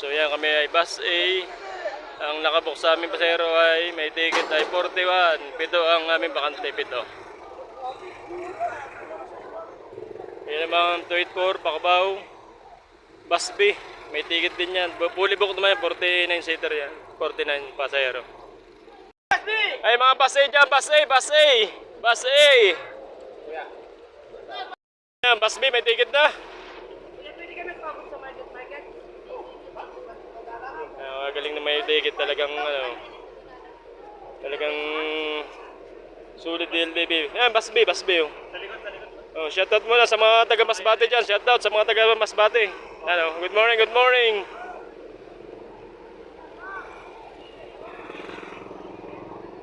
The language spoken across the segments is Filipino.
So yan kami ay bus A. Ang nakabook sa aming pasero ay may ticket ay 41. Pito ang aming bakante, pito. Yan naman 284, Pakabaw. Bus B. May ticket din yan. Fully booked naman yan, 49 seater yan. 49 pasahero. Ay mga bus A dyan, bus A, bus A. Bus A. Yan, bus B, may ticket na. Ah, galing na may ticket talagang ano. Talagang sulit DLBB. Yan, bus B, bus B. Oh. Oh, shoutout muna sa mga taga Masbate dyan. Shoutout sa mga taga Masbate. Ano, good morning, good morning.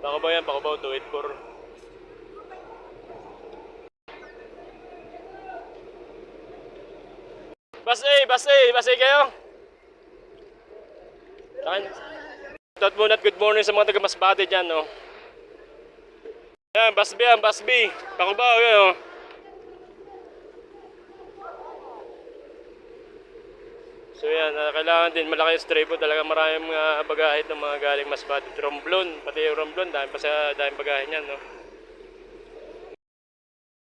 Pakabaw yan, Pakabaw 284. Bas A, bas A, bas kayo? Shoutout muna good morning sa mga taga Masbate dyan, no? Yan, bas B yan, bas B. Pakabaw, yan, oh. So yan, ah, kailangan din malaki yung stray po. Talaga maraming mga bagahe ng mga galing Masbate. Romblon, pati yung Romblon, dahil pa sa dahil bagahe niyan, no?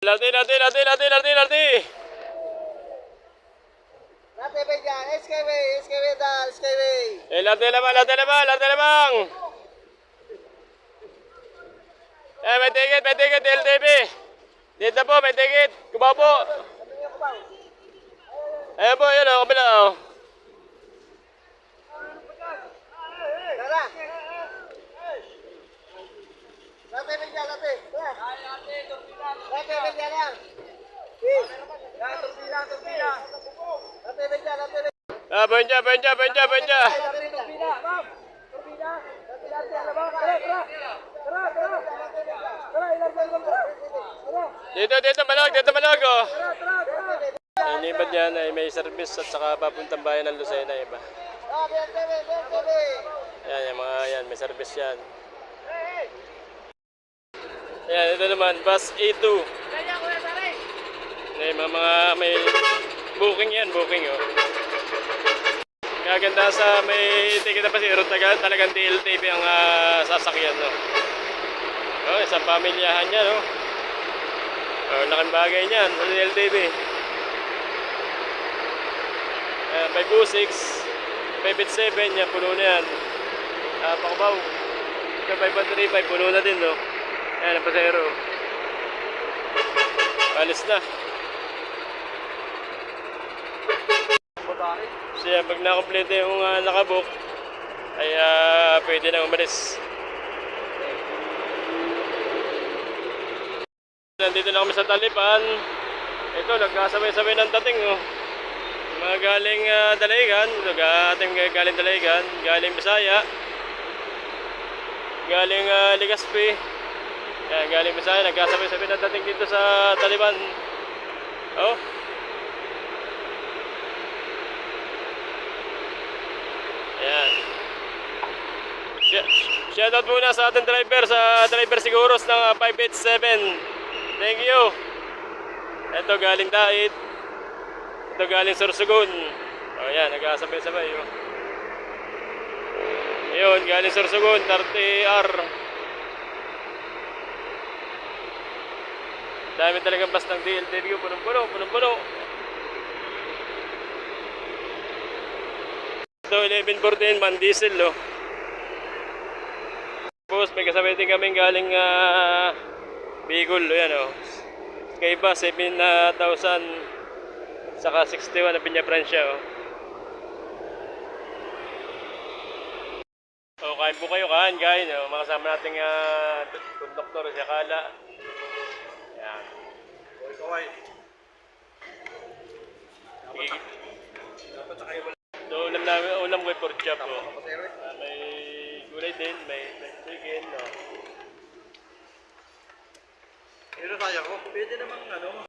Lati, lati, lati, lati, lati, lati! Late ba dyan? Skyway, Skyway dal, Skyway. Eh, lati lamang, lati lamang, lati lamang! Eh, may ticket, may ticket, LTV! Dito po, may ticket! Kumaw po! Ayan po, yun o, kabila o. Tara. Late ba dyan, late? Late ba dyan lang? Late turbina, turbina. Late ba dyan, late ba Ah, benja, benja, benja, benja! Late turbina, ma'am. Turbina. Late, late, ano ba? Tara, tara. Tara, tara. Tara, ilan ba ilan tara? Tara, Dito, dito, malag, dito, malag o. tara, tara. Ang liban yan ay may service at saka papuntang bayan ng Lucena iba. Ah, BNTV, BNTV. Yan, yung mga yan, may service yan. Yan, ito naman, bus A2. May mga, mga may booking yan, booking oh. Gaganda sa may ticket na pasero, taga, talagang DLTV ang ah, sasakyan, no. Oh, isang pamilyahan yan, no. Oh, laking bagay niyan sa DLTV. Uh, 506, 587, yan, puno na yan. Ah, Pakabaw. Ito, 535, puno na din, no. Ayan, ang pasero. Alis na. Siya, pag nakompleto yung uh, nakabook, ay ah, pwede na umalis. Nandito na kami sa Talipan. Ito, nagkasabay-sabay ng dating, oh. Mga galing uh, Dalaygan, ating galing Dalaygan, galing Bisaya, galing uh, Legazpi, yan, galing Bisaya, nagkasabay-sabay ng dating dito sa Taliban. Oh. Ayan. Sh- Shoutout muna sa ating driver, sa driver siguros ng ah, 587. Thank you. Ito galing Dait. Ito galing Sorsogon. O oh, yan, nagkasabay-sabay. Oh. Ayun, galing Sorsogon, 30R. Dami talagang bus ng DLTV, punong-puno, punong-puno. Ito, 1114 man diesel, oh. Tapos may kasabay din kaming galing ah, Bicol, oh, yan, oh. Kaiba, 7,000 saka 61 na Pinya Francia, oh. Oh, kain po kayo, kain, kain. Oh. Makasama nating uh, konduktor, si Akala. Yan. Kaway. So, ulam namin, ulam ko ay pork chop, oh. Ah, may gulay din, may, chicken, oh. Pero sayang ko, pwede namang ano,